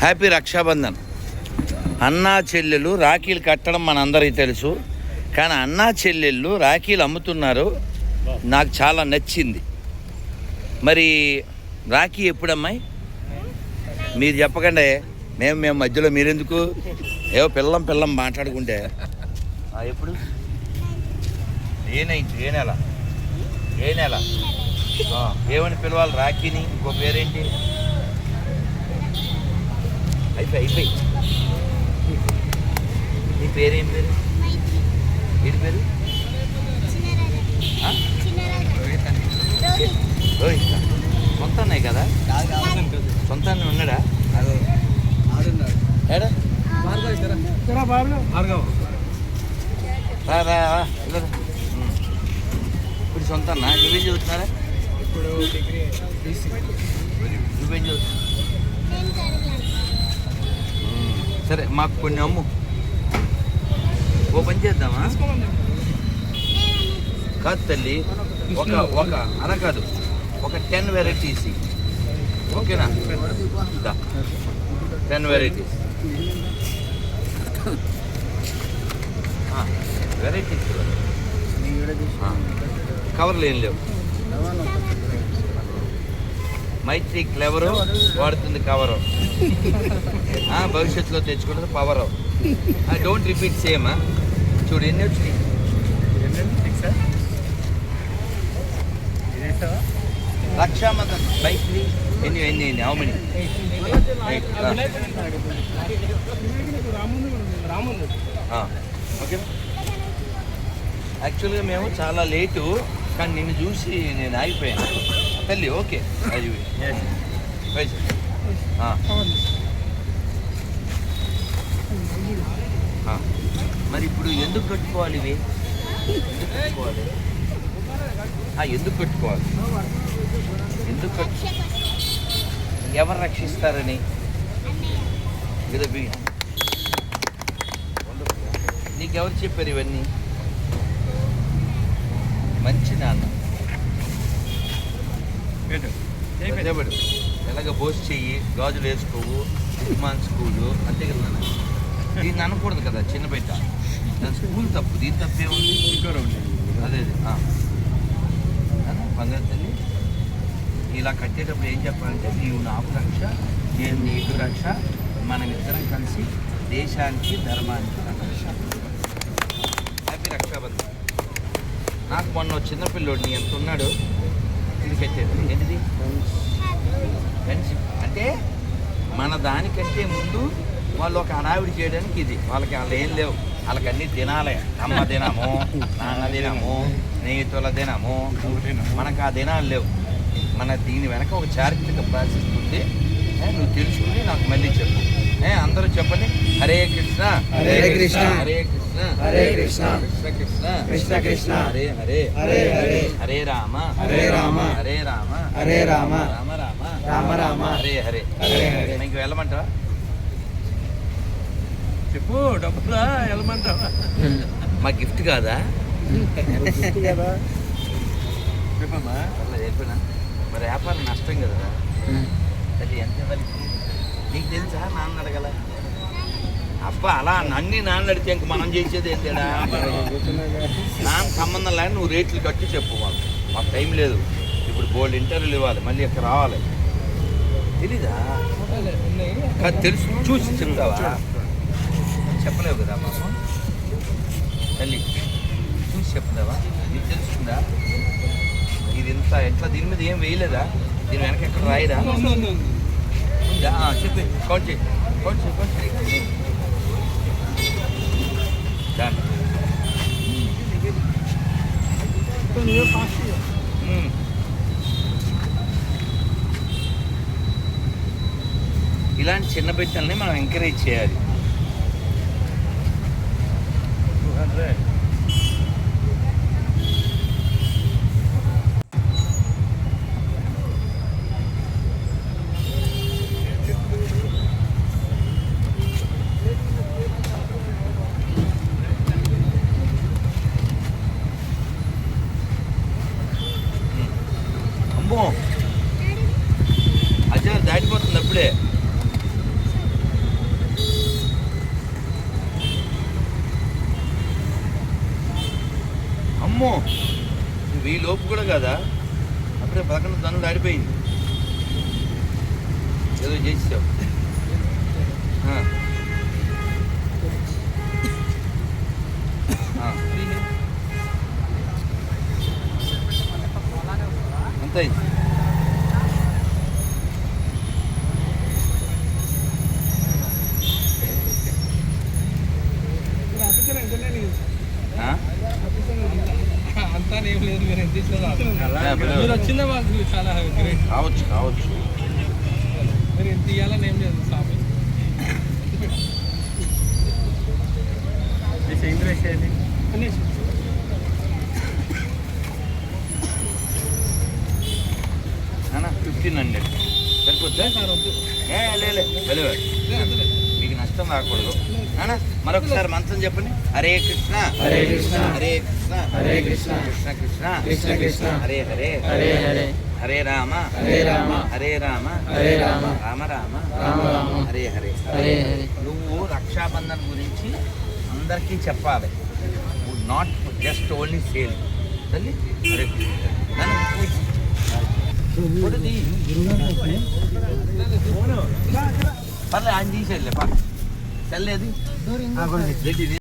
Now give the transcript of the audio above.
Happy Rakshabandhan. అన్నా చెల్లెలు రాఖీలు కట్టడం మనందరికీ తెలుసు. కానీ అన్నా చెల్లెళ్ళు రాఖీలు అమ్ముతున్నారు. నాకు చాలా నచ్చింది. మరి రాఖీ ఎప్పుడమ్మాయి? మీరు చెప్పకండి. మేము మేము మధ్యలో మీరెందుకు? ఏవో పిల్లం పిల్లం మాట్లాడుకుంటే. ఎప్పుడు? ఏ నైట్ ఏ నెల? ఏ నెల? ఏమని పిలవాలి రాఖీని? ఇంకో పేరేంటి? అయిపోయి అయిపోయి. నీ పేరేం పేరు? వీడి పేరు? ఆ? రోహిత్ సొంత అన్నయ్య కదా? సొంత ఉన్నాడా? ఏడా? రా రా. ఇప్పుడు సొంత అన్న నువ్వేం చదువుతున్నారా? ఇప్పుడు డిగ్రీ బీసీ నువ్వేం చదువుతున్నావు. సరే మాకు కొన్ని అమ్ము. ఓ పని చేద్దామా? కాదు తల్లి ఒక ఒక అన కాదు. ఒక టెన్ వెరైటీస్ ఓకేనా? టెన్ వెరైటీస్ వెరైటీస్ కవర్లు ఏం లేవు. మైత్రి క్లెవరు వాడుతుంది కవరు ఆ, భవిష్యత్తులో తెచ్చుకున్నది పవరు డోంట్ రిపీట్ సేమ్ చూడు ఎన్ని వచ్చినాయి? రక్షాబంధన్ మైత్రి ఎన్ని ఎన్ని ఎన్ని హౌ మెనీ రాముంది ఓకే యాక్చువల్గా మేము చాలా లేటు కానీ నిన్ను చూసి నేను ఆగిపోయాను. తల్లి ఓకే ఆ. మరి ఇప్పుడు ఎందుకు కట్టుకోవాలి ఇవి ఎందుకు కట్టుకోవాలి? ఎందుకు కట్టుకోవాలి? ఎందుకు కట్టు? ఎవరు రక్షిస్తారని? నీకెవరు చెప్పారు ఇవన్నీ? మంచి నాన్న. పెద్దబడు ఎలాగ బోస్ చెయ్యి గాజులు వేసుకోవు ఉస్మాన్ స్కూలు అంతే కదా దీన్ని అనకూడదు కదా చిన్న బిడ్డ దాని స్కూల్ తప్పు దీని తప్పే ఉంది. అదే అదే. ఆ. నాన్న, బంగారు తల్లి ఇలా కట్టేటప్పుడు ఏం చెప్పాలంటే నీవు నాకు రక్ష నేను నీకు రక్ష మనమిద్దరం కలిసి దేశానికి ధర్మానికి రక్ష. హ్యాపీ రక్షాబంధన్. నాకు మొన్న ఓ చిన్న పిల్లోడు నీ ఎంత ఉన్నాడు ఇది కట్టేది ఏంటిది? ఫ్రెండ్షిప్ అంటే మన దానికంటే ముందు వాళ్ళు ఒక హడావిడి చేయడానికి ఇది. వాళ్ళకి వాళ్ళు ఏం లేవు. వాళ్ళకి అన్ని తినాలే అమ్మ దినము నాన్న దినము స్నేహితుల దినము. మనకు ఆ దినాలు లేవు. మన దీని వెనక ఒక చారిత్రక ప్రాసెస్ ఉంది. ఏ, నువ్వు తెలుసుకుని నాకు మళ్ళీ చెప్పు. అందరూ చెప్పండి. హరే కృష్ణ. హరే కృష్ణ. హరే కృష్ణ. హరే కృష్ణ. కృష్ణ కృష్ణ. కృష్ణ కృష్ణ. హరే హరే. హరే హరే. హరే రామ. హరే రామ. హరే రామ. హరే రామ. రామ రామ. రామ రామ. హరే హరే. హరే హరే. మీకు వెళ్ళమంటావా? చెప్పు డబ్బులా వెళ్ళమంటావా? మా గిఫ్ట్ కాదా? చెప్పమ్మా. చెప్పినా మరి వ్యాపారం నష్టం కదా. అది ఎంత ఇవ్వాలి? నీకు తెలుసా? నాన్న అడగల. అబ్బా అలా అన్ని నాన్న అడిగితే ఇంక మనం చేసేది ఏంటడా నాన్న సంబంధం లేని నువ్వు రేట్లు కట్టి చెప్పు మాకు. మాకు టైం లేదు. ఇప్పుడు బోల్డ్ ఇంటర్వ్యూలు ఇవ్వాలి. మళ్ళీ ఇక్కడ రావాలి. తెలీదా? తెలుసు. చూసి చెప్తావా? చెప్పలేవు కదా పాపం తల్లి చూసి చెప్తావా? నీకు తెలుస్తుందా ఇది ఇంత ఎట్లా? దీని మీద ఏం వేయలేదా? దీని వెనక ఎక్కడ రాయదా? చెప్పు. కౌంట్ చేయి. కౌంట్ చేయి కౌంట్ చేయి. చిన్న బిడ్డల్ని మనం ఎంకరేజ్ చేయాలి. అమ్మో. అజయ్ దాటిపోతుంది అప్పుడే. అమ్మో నువ్వు ఈ లోపు కూడా కదా? అప్పుడే పక్కన తను ఆడిపోయింది ఏదో చేసావు అంతే. ఆ. అంతా ఏం లేదు మీరు ఎంత ఇచ్చినా. మీరు వచ్చిందే మాకు చాలా గ్రేట్ కావచ్చు కావచ్చు మీరు ఎంత ఇవ్వాలని ఏం లేదు స్వామి ఫిఫ్టీన్ హండ్రెడ్ సరిపోద్దా సార్ వద్దు రాకూడదు అన్న మరొకసారి మంత్రం చెప్పండి. హరే కృష్ణ. హరే కృష్ణ. హరే కృష్ణ. హరే కృష్ణ. కృష్ణ కృష్ణ. కృష్ణ కృష్ణ. హరే హరే. హరే హరే. హరే రామ. హరే రామ. హరే రామ. హరే రామ. రామ రామ. రామ రామ. హరే హరే. హరే హరే. నువ్వు రక్షాబంధన్ గురించి అందరికీ చెప్పాలి. నాట్ జస్ట్ ఓన్లీ సేల్ తల్లి హరే. పర్లే ఆయన తీసేళ్ళే పర్లేదు తెల్లేదు రెడ్డి